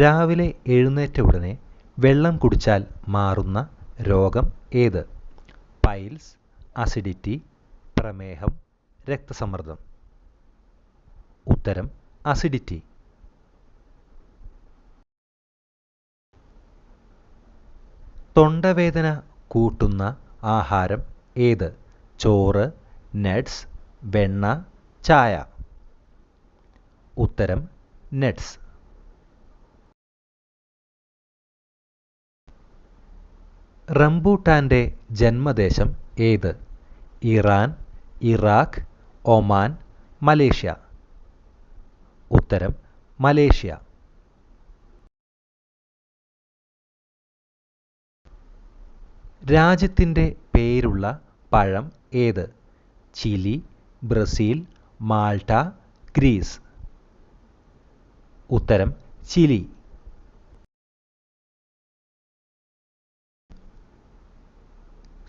രാവിലെ എഴുന്നേറ്റ ഉടനെ വെള്ളം കുടിച്ചാൽ മാറുന്ന രോഗം ഏത്? പൈൽസ് അസിഡിറ്റി പ്രമേഹം രക്തസമ്മർദ്ദം. ഉത്തരം അസിഡിറ്റി. തൊണ്ടവേദന കൂട്ടുന്ന ആഹാരം ഏത്? ചോറ് നട്ട്സ് വെണ്ണ ചായ. ഉത്തരം നട്ട്സ്. റംബൂട്ടാന്റെ ജന്മദേശം ഏത്? Iran Iraq Oman Malaysia. ഉത്തരം മലേഷ്യ. രാജ്യത്തിന്റെ പേരുള്ള പഴം ഏത്? Chile Brazil Malta Greece. ഉത്തരം ചിലി.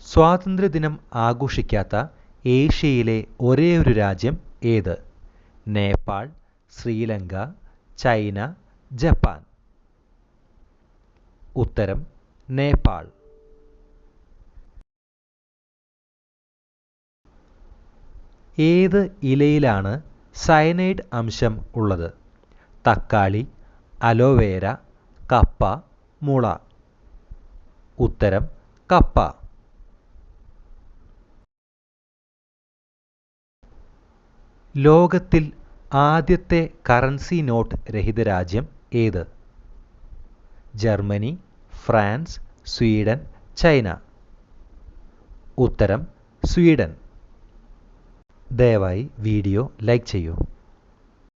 സ്വാതന്ത്ര്യദിനം ആഘോഷിക്കാത്ത ഏഷ്യയിലെ ഒരേയൊരു രാജ്യം ഏത്? Nepal Sri Lanka China Japan. ഉത്തരം നേപ്പാൾ. ഏത് ഇലയിലാണ് സയനൈഡ് അംശം ഉള്ളത്? തക്കാളി അലോവേര കപ്പ മുള. ഉത്തരം കപ്പ. ലോകത്തിൽ ആദ്യത്തെ കറൻസി നോട്ട് രഹിത രാജ്യം ഏത്? Germany France Sweden China. ഉത്തരം സ്വീഡൻ. ദയവായി വീഡിയോ ലൈക്ക് ചെയ്യൂ.